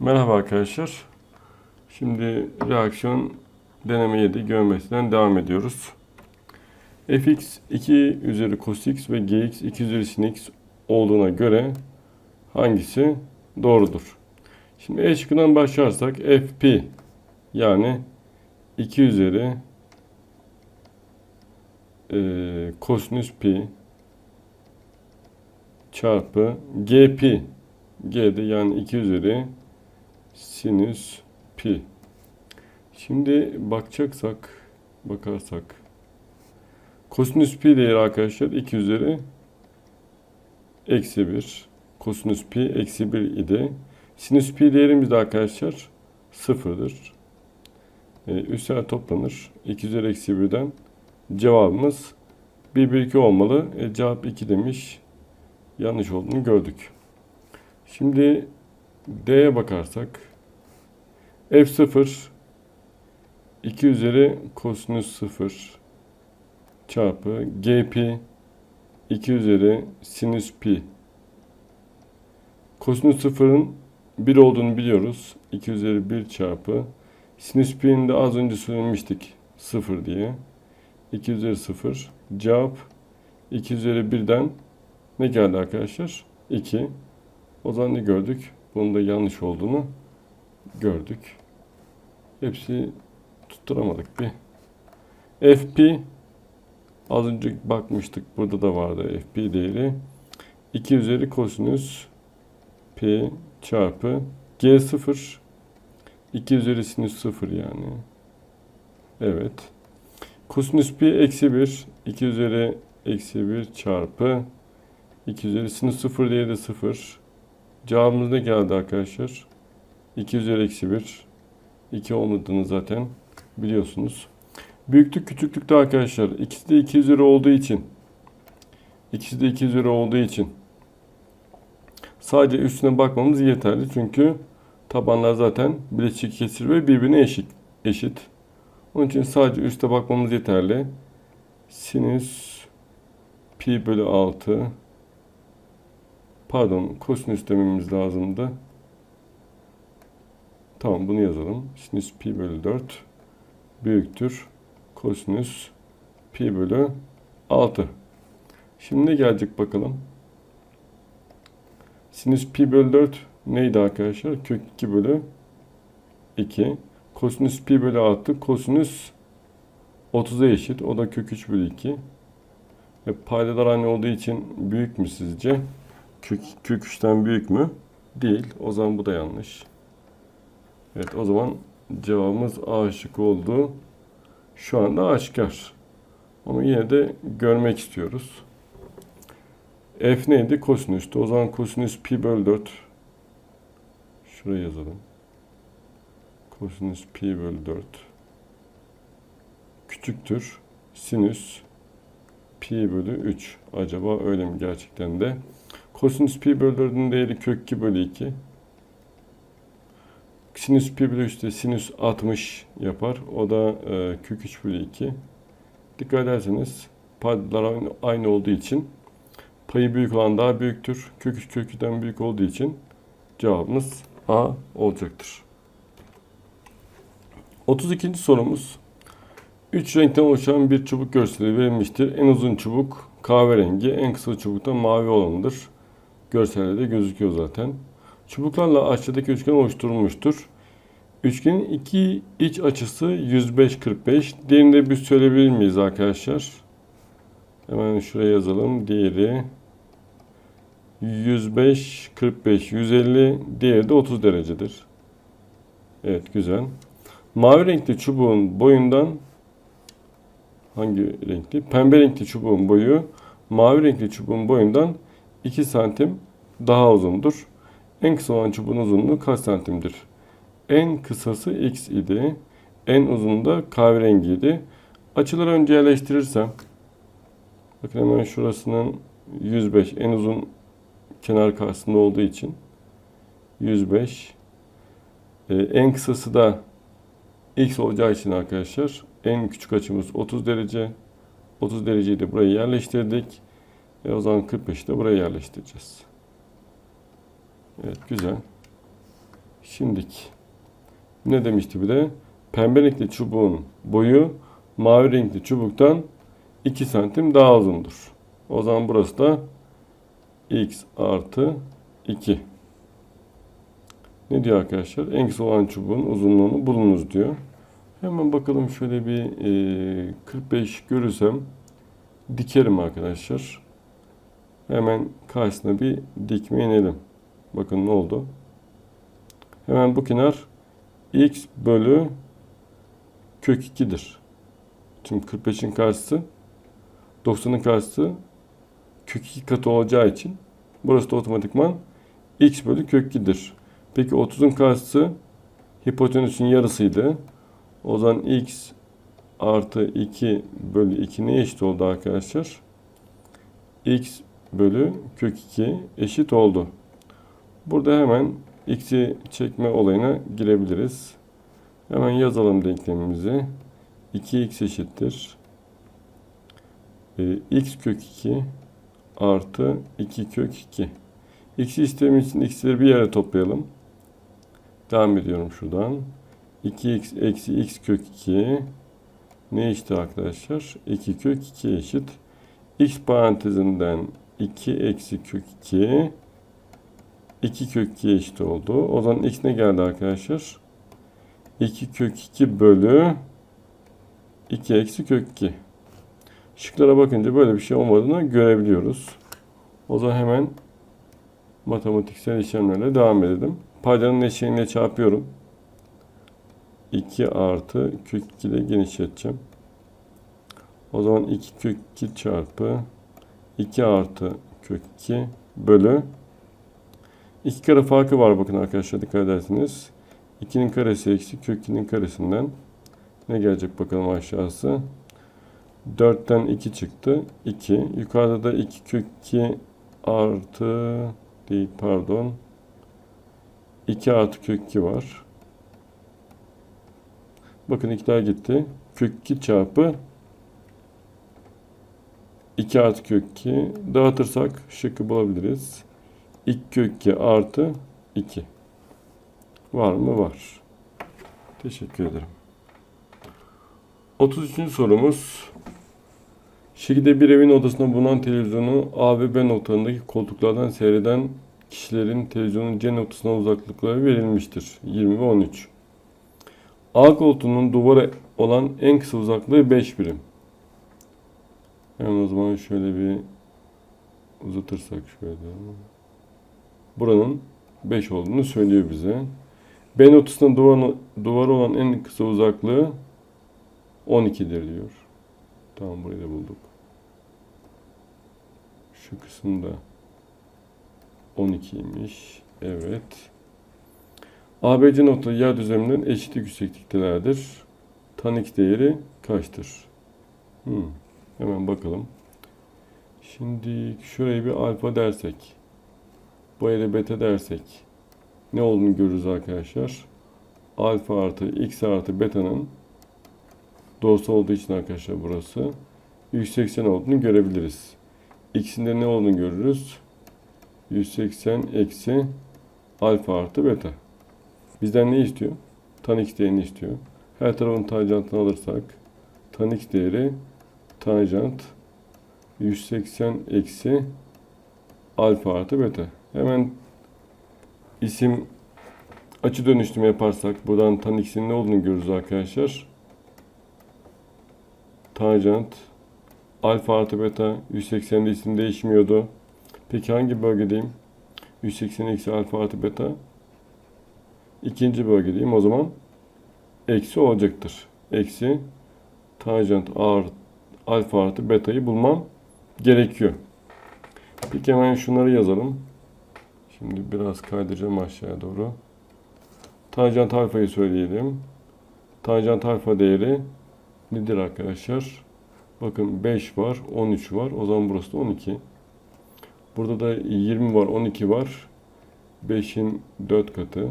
Merhaba arkadaşlar. Şimdi reaksiyon deneme 7 geometriden devam ediyoruz. fx 2 üzeri cos x ve gx 2 üzeri sin x olduğuna göre hangisi doğrudur? Şimdi E şıkkından başlarsak fp yani 2 üzeri e, kosinüs pi çarpı gp g'de yani 2 üzeri sinüs pi. Şimdi bakacaksak, bakarsak kosinüs pi değeri arkadaşlar 2 üzeri eksi 1. Kosinüs pi eksi 1 idi. Sinüs pi değerimiz de arkadaşlar sıfırdır. Ee, üstler toplanır. 2 üzeri eksi 1'den cevabımız 1 1 2 olmalı. E, cevap 2 demiş. Yanlış olduğunu gördük. Şimdi D'ye bakarsak F0 2 üzeri kosinüs 0 çarpı GP 2 üzeri sinüs pi. Kosinüs 0'ın 1 olduğunu biliyoruz. 2 üzeri 1 çarpı sinüs pi'nin de az önce söylemiştik 0 diye. 2 üzeri 0 cevap 2 üzeri 1'den ne geldi arkadaşlar? 2. O zaman ne gördük? Bunun da yanlış olduğunu gördük. Hepsi tutturamadık bir. FP az önce bakmıştık. Burada da vardı FP değeri. 2 üzeri kosinüs P çarpı G0 2 üzeri sinüs 0 yani. Evet. Kosinüs pi eksi 1 2 üzeri eksi 1 çarpı 2 üzeri sinüs 0 diye de 0. Cevabımız ne geldi arkadaşlar? 2 üzeri eksi 1. 2 olmadığını zaten biliyorsunuz. Büyüklük küçüklükte arkadaşlar ikisi de 2 üzeri olduğu için ikisi de 2 üzeri olduğu için sadece üstüne bakmamız yeterli. Çünkü tabanlar zaten bileşik kesir ve birbirine eşit. eşit. Onun için sadece üste bakmamız yeterli. Sinüs pi bölü 6 pardon kosinüs dememiz lazımdı. Tamam bunu yazalım. Sinüs pi bölü 4 büyüktür. Kosinüs pi bölü 6. Şimdi ne gelecek bakalım. Sinüs pi bölü 4 neydi arkadaşlar? Kök 2 bölü 2. Kosinüs pi bölü 6 kosinüs 30'a eşit. O da kök 3 bölü 2. Ve paydalar aynı olduğu için büyük mü sizce? Kök, kök 3'ten büyük mü? Değil. O zaman bu da yanlış. Evet o zaman cevabımız A şıkkı oldu. Şu anda aşikar. Ama yine de görmek istiyoruz. F neydi? Kosinüstü. O zaman kosinüs pi bölü 4. Şuraya yazalım. Kosinüs pi bölü 4. Küçüktür. Sinüs pi bölü 3. Acaba öyle mi gerçekten de? Kosinüs pi bölü 4'ün değeri kök 2 bölü 2. Sinüs pi bölü 3 de sinüs 60 yapar. O da e, kök 3 bölü 2. Dikkat ederseniz paydalar aynı olduğu için payı büyük olan daha büyüktür. Kök 3 kök 2'den büyük olduğu için cevabımız A olacaktır. 32. sorumuz. 3 renkten oluşan bir çubuk görseli verilmiştir. En uzun çubuk kahverengi, en kısa çubuk da mavi olanıdır. Görselde de gözüküyor zaten. Çubuklarla aşağıdaki üçgen oluşturulmuştur. Üçgenin iki iç açısı 105-45. Diğerini de bir söyleyebilir miyiz arkadaşlar? Hemen şuraya yazalım. Diğeri 105, 45, 150. Diğeri de 30 derecedir. Evet güzel. Mavi renkli çubuğun boyundan hangi renkli? Pembe renkli çubuğun boyu mavi renkli çubuğun boyundan 2 santim daha uzundur. En kısa olan çubuğun uzunluğu kaç santimdir? En kısası x idi. En uzun da kahverengiydi. Açıları önce yerleştirirsem bakın hemen şurasının 105 en uzun kenar karşısında olduğu için 105 ee, en kısası da x olacağı için arkadaşlar en küçük açımız 30 derece 30 dereceyi de buraya yerleştirdik. E o zaman 45'i de buraya yerleştireceğiz. Evet güzel. Şimdik. Ne demişti bir de? Pembe renkli çubuğun boyu mavi renkli çubuktan 2 santim daha uzundur. O zaman burası da x artı 2. Ne diyor arkadaşlar? En kısa olan çubuğun uzunluğunu bulunuz diyor. Hemen bakalım şöyle bir e, 45 görürsem dikerim arkadaşlar. Hemen karşısına bir dikme inelim. Bakın ne oldu. Hemen bu kenar x bölü kök 2'dir. Şimdi 45'in karşısı 90'ın karşısı kök 2 katı olacağı için burası da otomatikman x bölü kök 2'dir. Peki 30'un karşısı hipotenüsün yarısıydı. O zaman x artı 2 bölü 2 ne eşit oldu arkadaşlar? x bölü kök 2 eşit oldu. Burada hemen x'i çekme olayına girebiliriz. Hemen yazalım denklemimizi. 2x eşittir. Ee, x kök 2 artı 2 kök 2. X'i istediğimiz için x'leri bir yere toplayalım. Devam ediyorum şuradan. 2x eksi x kök 2 ne eşit arkadaşlar? 2 kök 2 eşit. x parantezinden 2 eksi kök 2 2 kök 2 eşit oldu. O zaman x ne geldi arkadaşlar? 2 kök 2 bölü 2 eksi kök 2. Şıklara bakınca böyle bir şey olmadığını görebiliyoruz. O zaman hemen matematiksel işlemlerle devam edelim. Paydanın eşeğine çarpıyorum. 2 artı kök 2 ile genişleteceğim. O zaman 2 kök 2 çarpı 2 artı kök 2 bölü 2 kare farkı var bakın arkadaşlar dikkat edersiniz. 2'nin karesi eksi kök 2'nin karesinden ne gelecek bakalım aşağısı. 4'ten 2 çıktı. 2. Yukarıda da 2 kök 2 artı değil pardon. 2 artı kök 2 var. Bakın 2'ler gitti. Kök 2 çarpı 2 artı kök 2 dağıtırsak şıkkı bulabiliriz. 2 kök 2 artı 2. Var mı? Var. Teşekkür ederim. 33. sorumuz. Şekilde bir evin odasında bulunan televizyonu A ve B noktalarındaki koltuklardan seyreden kişilerin televizyonun C noktasına uzaklıkları verilmiştir. 20 ve 13. A koltuğunun duvara olan en kısa uzaklığı 5 birim. Hemen o zaman şöyle bir uzatırsak şöyle. Buranın 5 olduğunu söylüyor bize. B noktasından duvar, duvara olan en kısa uzaklığı 12'dir diyor. Tamam burayı da bulduk. Şu kısımda 12'ymiş. Evet. ABC noktaları yer düzleminden eşit yüksekliktelerdir. Tan x değeri kaçtır? Hmm. Hemen bakalım. Şimdi şurayı bir alfa dersek. Bu yere beta dersek. Ne olduğunu görürüz arkadaşlar. Alfa artı x artı beta'nın doğrusu olduğu için arkadaşlar burası 180 olduğunu görebiliriz. X'inde ne olduğunu görürüz. 180 eksi alfa artı beta. Bizden ne istiyor? Tan x değerini istiyor. Her tarafın tanjantını alırsak tan x değeri tanjant 180 eksi alfa artı beta. Hemen isim açı dönüştürme yaparsak buradan tan ne olduğunu görürüz arkadaşlar. Tanjant alfa artı beta 180'de isim değişmiyordu. Peki hangi bölgedeyim? 180 eksi alfa artı beta ikinci bölgedeyim. O zaman eksi olacaktır. Eksi tanjant art, alfa artı beta'yı bulmam gerekiyor. Peki hemen şunları yazalım. Şimdi biraz kaydıracağım aşağıya doğru. Tanjant alfayı söyleyelim. Tanjant alfa değeri nedir arkadaşlar? Bakın 5 var, 13 var. O zaman burası da 12. Burada da 20 var, 12 var. 5'in 4 katı.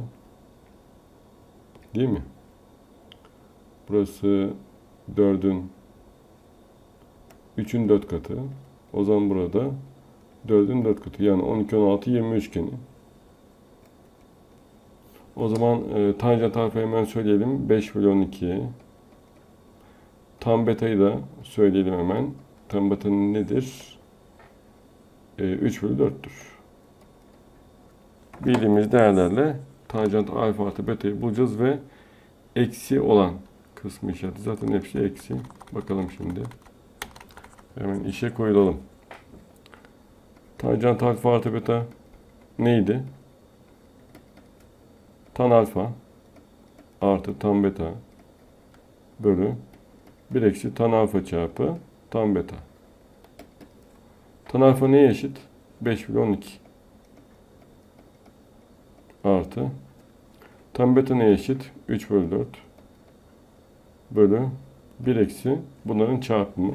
Değil mi? Burası 4'ün 3'ün 4 katı. O zaman burada 4'ün 4 katı. Yani 12, 16, 20 üçgeni. O zaman e, tanjant alfa hemen söyleyelim. 5 bölü 12. Tam beta'yı da söyleyelim hemen. Tam beta nedir? E, 3 bölü 4'tür. Bildiğimiz değerlerle tanjant alfa artı beta'yı bulacağız ve eksi olan kısmı işareti. Zaten hepsi eksi. Bakalım şimdi. Hemen işe koyulalım. Tanjant alfa artı beta neydi? Tan alfa artı tan beta bölü 1 eksi tan alfa çarpı tan beta. Tan alfa neye eşit? 5 bölü 12 artı tan beta neye eşit? 3 bölü 4 bölü 1 eksi bunların çarpımı.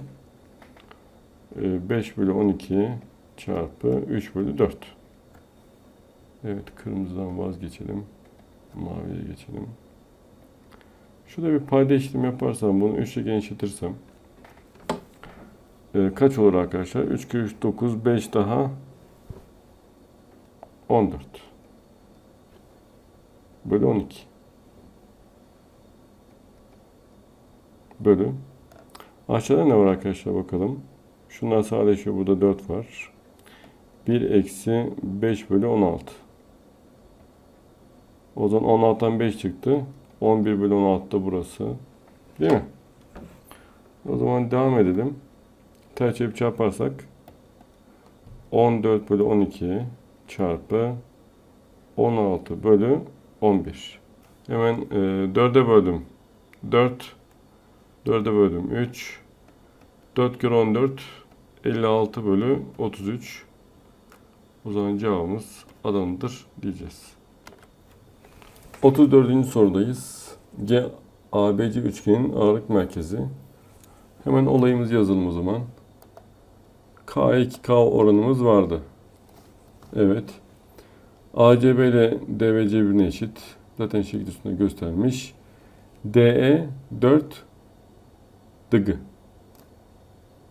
Ee, 5 bölü 12 çarpı 3 bölü 4. Evet kırmızıdan vazgeçelim. Maviye geçelim. Şurada bir payda işlem yaparsam bunu 3 ile genişletirsem e, kaç olur arkadaşlar? 3 kere 3 9 5 daha 14 bölü 12 bölü aşağıda ne var arkadaşlar bakalım. Şunlar sadeleşiyor. Burada 4 var. 1 eksi 5 bölü 16. O zaman 16'dan 5 çıktı. 11 bölü 16 da burası. Değil mi? O zaman devam edelim. Ters çevirip çarparsak 14 bölü 12 çarpı 16 bölü 11. Hemen e, 4'e böldüm. 4 4'e böldüm 3 4 kere 14 56 bölü 33. O zaman cevabımız Adana'dır diyeceğiz. 34. sorudayız. G ABC üçgenin ağırlık merkezi. Hemen olayımızı yazalım o zaman. K2K oranımız vardı. Evet. ACB ile DBC birbirine eşit. Zaten şekil üstünde göstermiş. DE 4 dıgı.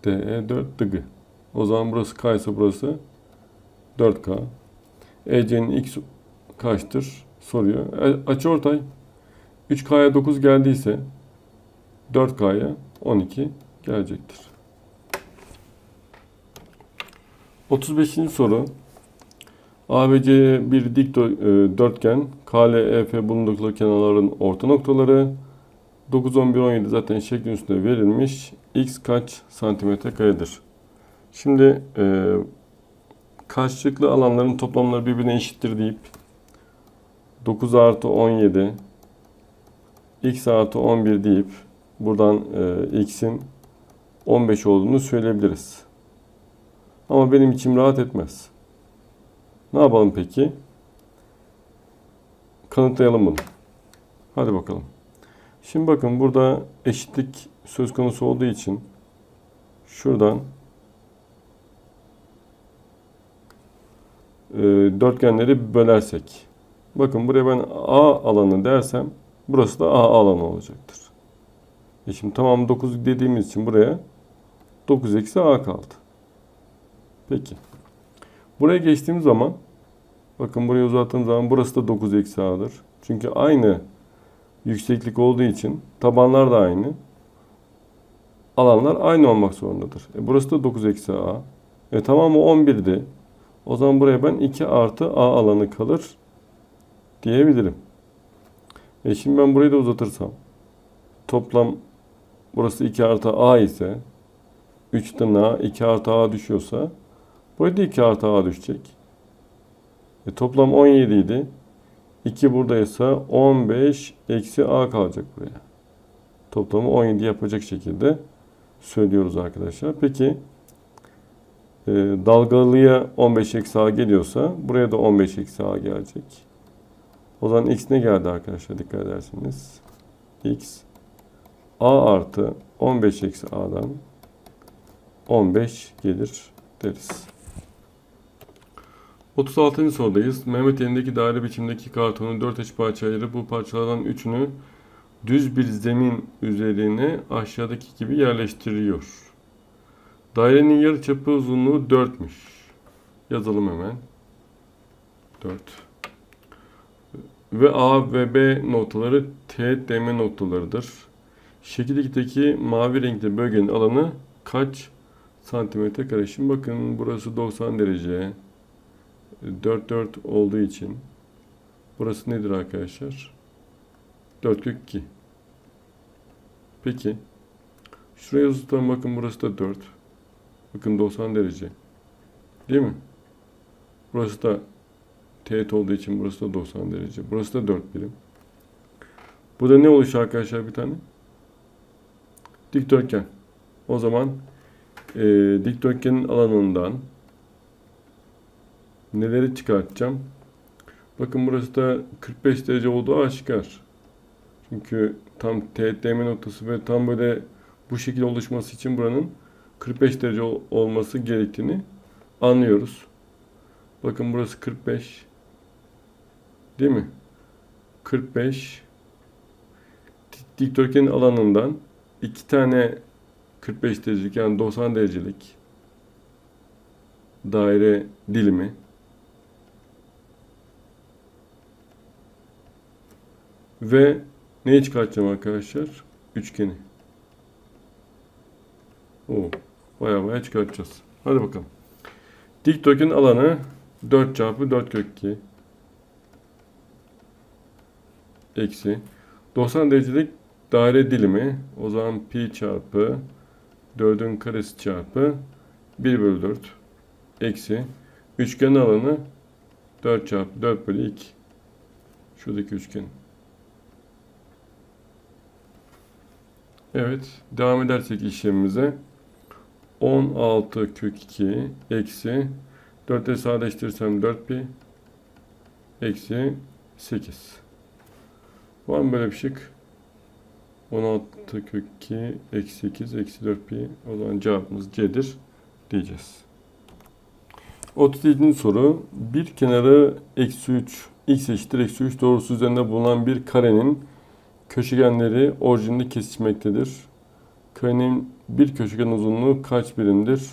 DE 4 dıgı. O zaman burası K ise burası 4K. EC'nin X kaçtır? Soruyor. E, Açı ortay 3K'ya 9 geldiyse 4K'ya 12 gelecektir. 35. soru. ABC bir dik e, dörtgen. KLEF bulundukları kenarların orta noktaları. 9, 11, 17 zaten şeklin üstünde verilmiş. X kaç santimetre karedir? Şimdi e, karşılıklı alanların toplamları birbirine eşittir deyip 9 artı 17 x artı 11 deyip buradan e, x'in 15 olduğunu söyleyebiliriz. Ama benim içim rahat etmez. Ne yapalım peki? Kanıtlayalım bunu. Hadi bakalım. Şimdi bakın burada eşitlik söz konusu olduğu için şuradan dörtgenleri bölersek. Bakın buraya ben A alanı dersem burası da A alanı olacaktır. E şimdi tamam 9 dediğimiz için buraya 9 eksi A kaldı. Peki. Buraya geçtiğim zaman bakın buraya uzattığım zaman burası da 9 eksi A'dır. Çünkü aynı yükseklik olduğu için tabanlar da aynı. Alanlar aynı olmak zorundadır. E burası da 9 eksi A. E tamamı 11'di. O zaman buraya ben 2 artı A alanı kalır diyebilirim. E şimdi ben burayı da uzatırsam toplam burası 2 artı A ise 3 tırnağa 2 artı A düşüyorsa buraya da 2 artı A düşecek. E toplam 17 idi. 2 buradaysa 15 eksi A kalacak buraya. Toplamı 17 yapacak şekilde söylüyoruz arkadaşlar. Peki e, dalgalıya 15 eksi A geliyorsa buraya da 15 eksi A gelecek. O zaman x ne geldi arkadaşlar dikkat ederseniz. x a artı 15 eksi a'dan 15 gelir deriz. 36. sorudayız. Mehmet elindeki daire biçimdeki kartonu 4 eş parça ayırıp bu parçalardan 3'ünü düz bir zemin üzerine aşağıdaki gibi yerleştiriyor. Dairenin yarıçapı uzunluğu 4'müş. Yazalım hemen. 4. ve A ve B noktaları teğet değme noktalarıdır. Şekil 2'deki mavi renkli bölgenin alanı kaç santimetre kare? Şimdi bakın burası 90 derece. 4 4 olduğu için burası nedir arkadaşlar? 4 kök 2. Peki. Şuraya tutalım bakın burası da 4. Bakın 90 derece. Değil mi? Burası da teğet olduğu için burası da 90 derece. Burası da 4 birim. Burada ne oluşuyor arkadaşlar bir tane? Dikdörtgen. O zaman e, dikdörtgenin alanından neleri çıkartacağım? Bakın burası da 45 derece olduğu aşikar. Çünkü tam teğet değme noktası ve tam böyle bu şekilde oluşması için buranın 45 derece ol- olması gerektiğini anlıyoruz. Bakın burası 45. Değil mi? 45 Dik- dikdörtgenin alanından iki tane 45 derecelik yani 90 derecelik daire dilimi ve neyi çıkartacağım arkadaşlar? Üçgeni. Oo, baya baya çıkartacağız. Hadi bakalım. Dikdörtgenin alanı 4 çarpı 4 kök 2 eksi 90 derecelik daire dilimi o zaman pi çarpı 4'ün karesi çarpı 1 bölü 4 eksi üçgenin alanı 4 çarpı 4 bölü 2 şuradaki üçgen. Evet devam edersek işlemimize 16 kök 2 eksi 4 ile sadeleştirirsem 4 pi eksi 8. Var mı böyle bir şık? 16 kök 2 eksi 8 eksi 4 pi. O zaman cevabımız C'dir diyeceğiz. 37. soru. Bir kenarı eksi 3 x eşittir eksi 3 doğrusu üzerinde bulunan bir karenin köşegenleri orijinde kesişmektedir. Karenin bir köşegen uzunluğu kaç birimdir?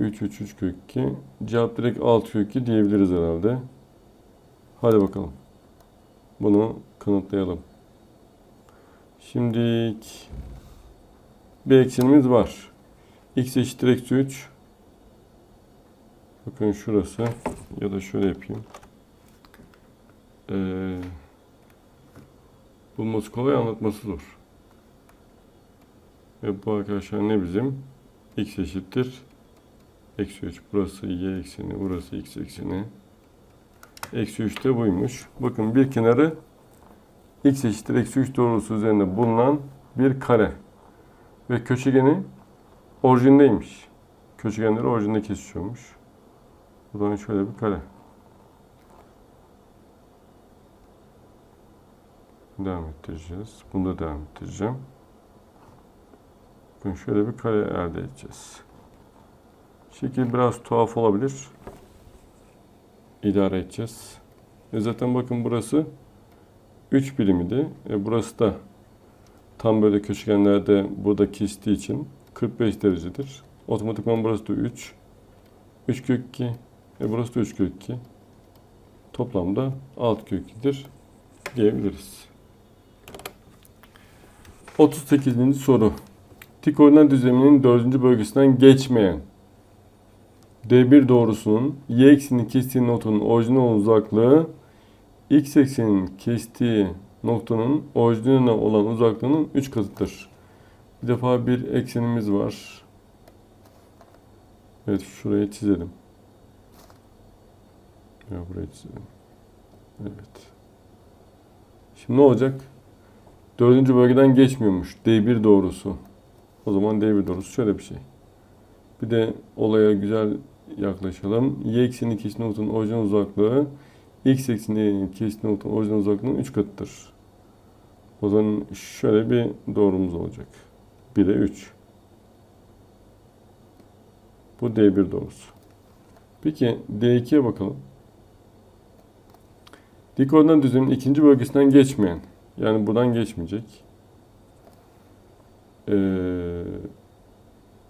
3 3 3 kök 2. Cevap direkt 6 kök 2 diyebiliriz herhalde. Hadi bakalım. Bunu kanıtlayalım. Şimdi bir eksenimiz var. x eşittir eksi 3. Bakın şurası ya da şöyle yapayım. Ee, bulması kolay anlatması zor. Ve bu arkadaşlar ne bizim? x eşittir eksi 3. Burası y ekseni, burası x ekseni. Eksi 3 de buymuş. Bakın bir kenarı x eşittir eksi 3 doğrusu üzerinde bulunan bir kare. Ve köşegeni orijindeymiş. Köşegenleri orijinde kesişiyormuş. Zaman şöyle bir kare. Devam ettireceğiz. Bunu da devam ettireceğim. Bakın şöyle bir kare elde edeceğiz. Şekil biraz tuhaf olabilir. İdare edeceğiz. E zaten bakın burası 3 birimiydi. E burası da tam böyle köşegenlerde burada kestiği için 45 derecedir. Otomatikman burası da 3. 3 kök 2. E burası da 3 kök 2. Toplamda 6 kök 2'dir diyebiliriz. 38. soru. Dik ordinat düzleminin 4. bölgesinden geçmeyen D1 doğrusunun y eksenini kestiği noktanın orijinal uzaklığı x ekseninin kestiği noktanın orijinaline olan uzaklığının 3 katıdır. Bir defa bir eksenimiz var. Evet şurayı çizelim. Ya burayı çizelim. Evet. Şimdi ne olacak? Dördüncü bölgeden geçmiyormuş. D1 doğrusu. O zaman D1 doğrusu şöyle bir şey. Bir de olaya güzel yaklaşalım. Y ekseni kesin noktanın orijinal uzaklığı x ekseni kesin noktanın orijinal uzaklığının 3 katıdır. O zaman şöyle bir doğrumuz olacak. 1'e 3. Bu D1 doğrusu. Peki D2'ye bakalım. Dik düzleminin ikinci bölgesinden geçmeyen, yani buradan geçmeyecek. Ee,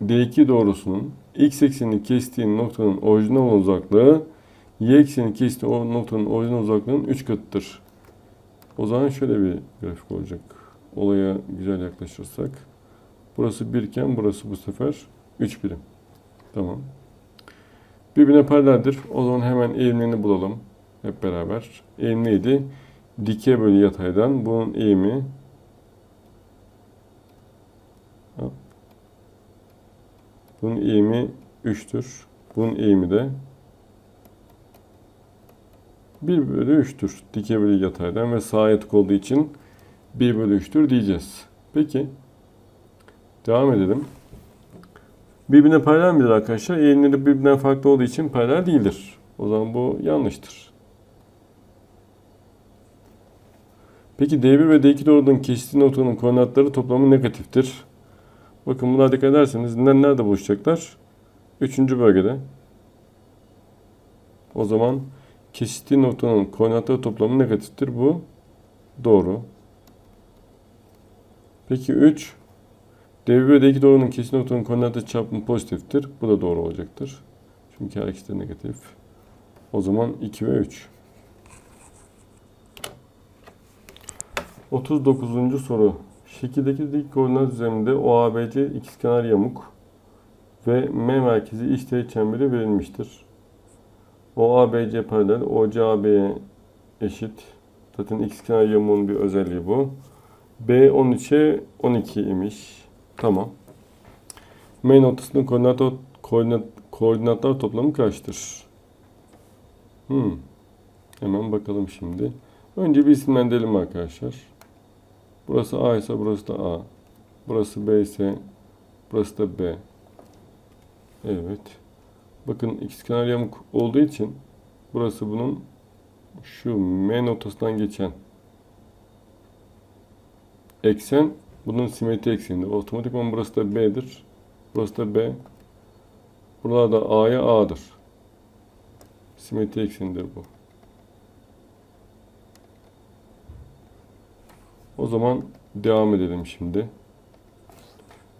D2 doğrusunun x eksenini kestiği noktanın orijinal uzaklığı Y ekseninin kestiği noktanın orijinal uzaklığının 3 katıdır. O zaman şöyle bir grafik olacak. Olaya güzel yaklaşırsak. Burası 1 iken burası bu sefer 3 birim. Tamam. Birbirine paraleldir. O zaman hemen eğimlerini bulalım. Hep beraber. Eğim neydi? Dikey bölü yataydan bunun eğimi. Bunun eğimi 3'tür. Bunun eğimi de 1 bölü 3'tür. Dikey bölü yataydan ve sağa yatık olduğu için 1 bölü 3'tür diyeceğiz. Peki. Devam edelim. Birbirine paralel midir arkadaşlar? Eğimleri birbirinden farklı olduğu için paralel değildir. O zaman bu yanlıştır. Peki D1 ve D2 doğrunun kesiştiği noktanın koordinatları toplamı negatiftir. Bakın buna dikkat ederseniz nerede buluşacaklar? Üçüncü bölgede. O zaman kesiştiği noktanın koordinatları toplamı negatiftir. Bu doğru. Peki 3 D1 ve D2 doğrunun kesiştiği noktanın koordinatı çarpımı pozitiftir. Bu da doğru olacaktır. Çünkü her ikisi de negatif. O zaman 2 ve 3. 39. soru. Şekildeki dik koordinat düzleminde OABC ikizkenar yamuk ve M merkezi işteğet çemberi verilmiştir. OABC paralel OCAB'ye eşit. Zaten ikizkenar yamuğun bir özelliği bu. B 13'e 12 imiş. Tamam. M noktasının koordinat, koordinat, koordinatlar toplamı kaçtır? Hmm. Hemen bakalım şimdi. Önce bir isimlendirelim arkadaşlar. Burası A ise burası da A. Burası B ise burası da B. Evet. Bakın ikizkenar yamuk olduğu için burası bunun şu M noktasından geçen eksen bunun simetri ekseninde. Otomatikman burası da B'dir. Burası da B. Burada da A'ya A'dır. Simetri ekseninde bu. O zaman devam edelim şimdi.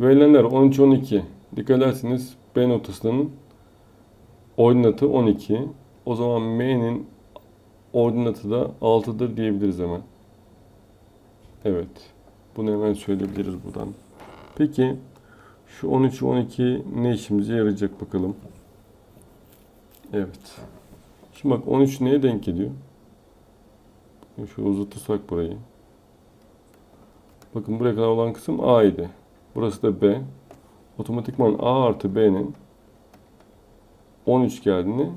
Verilenler 13 12. Dikkat ederseniz B noktasının ordinatı 12. O zaman M'nin ordinatı da 6'dır diyebiliriz hemen. Evet. Bunu hemen söyleyebiliriz buradan. Peki şu 13 12 ne işimize yarayacak bakalım. Evet. Şimdi bak 13 neye denk geliyor? Şu uzatırsak burayı. Bakın buraya kadar olan kısım A idi. Burası da B. Otomatikman A artı B'nin 13 geldiğini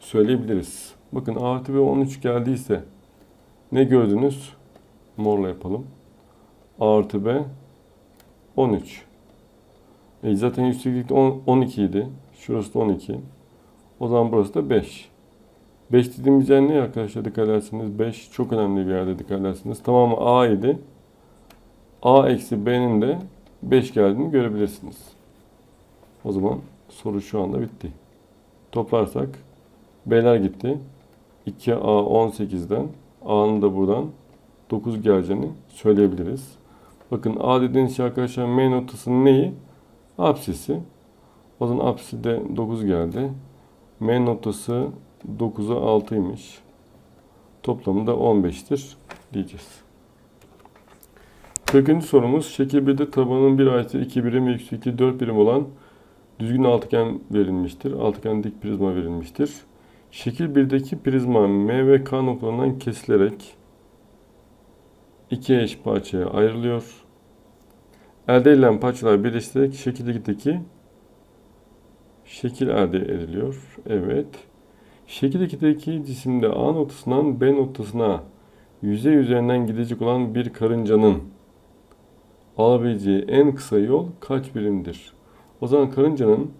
söyleyebiliriz. Bakın A artı B 13 geldiyse ne gördünüz? Morla yapalım. A artı B 13. E zaten yükseklik 12 idi. Şurası da 12. O zaman burası da 5. 5 dediğimiz yer ne arkadaşlar dikkat ederseniz 5 çok önemli bir yerde dikkat ederseniz. Tamamı A idi. A eksi B'nin de 5 geldiğini görebilirsiniz. O zaman soru şu anda bitti. Toplarsak B'ler gitti. 2A 18'den A'nın da buradan 9 geleceğini söyleyebiliriz. Bakın A dediğiniz şey arkadaşlar M noktasının neyi? Apsisi. O zaman apsisi de 9 geldi. M noktası 9'a 6'ymış. Toplamı da 15'tir diyeceğiz. 40. sorumuz şekil 1'de tabanın bir ayeti 2 birim ve yüksekliği 4 birim olan düzgün altıgen verilmiştir. Altıgen dik prizma verilmiştir. Şekil 1'deki prizma M ve K noktalarından kesilerek iki eş parçaya ayrılıyor. Elde edilen parçalar birleştirerek şekil 2'deki şekil elde ediliyor. Evet. Şekil 2'deki cisimde A noktasından B noktasına yüzey üzerinden gidecek olan bir karıncanın alabileceği en kısa yol kaç birimdir? O zaman karıncanın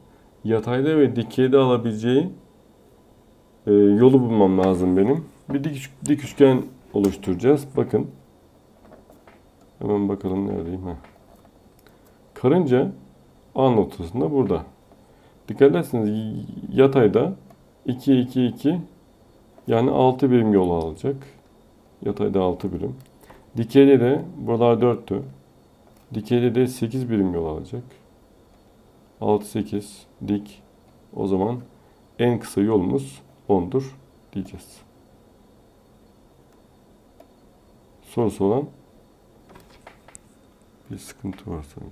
yatayda ve dikeyde alabileceği e, yolu bulmam lazım benim. Bir dik, dik üçgen oluşturacağız. Bakın. Hemen bakalım neredeyim. Heh. Karınca A noktasında burada. Dikkat ederseniz yatayda 2 2 2 yani 6 birim yol alacak. Yatayda 6 birim. Dikeyde de buralar 4'tü. Dikeyde de 8 birim yol alacak. 6 8 dik. O zaman en kısa yolumuz 10'dur diyeceğiz. Sorusu olan bir sıkıntı var sanki.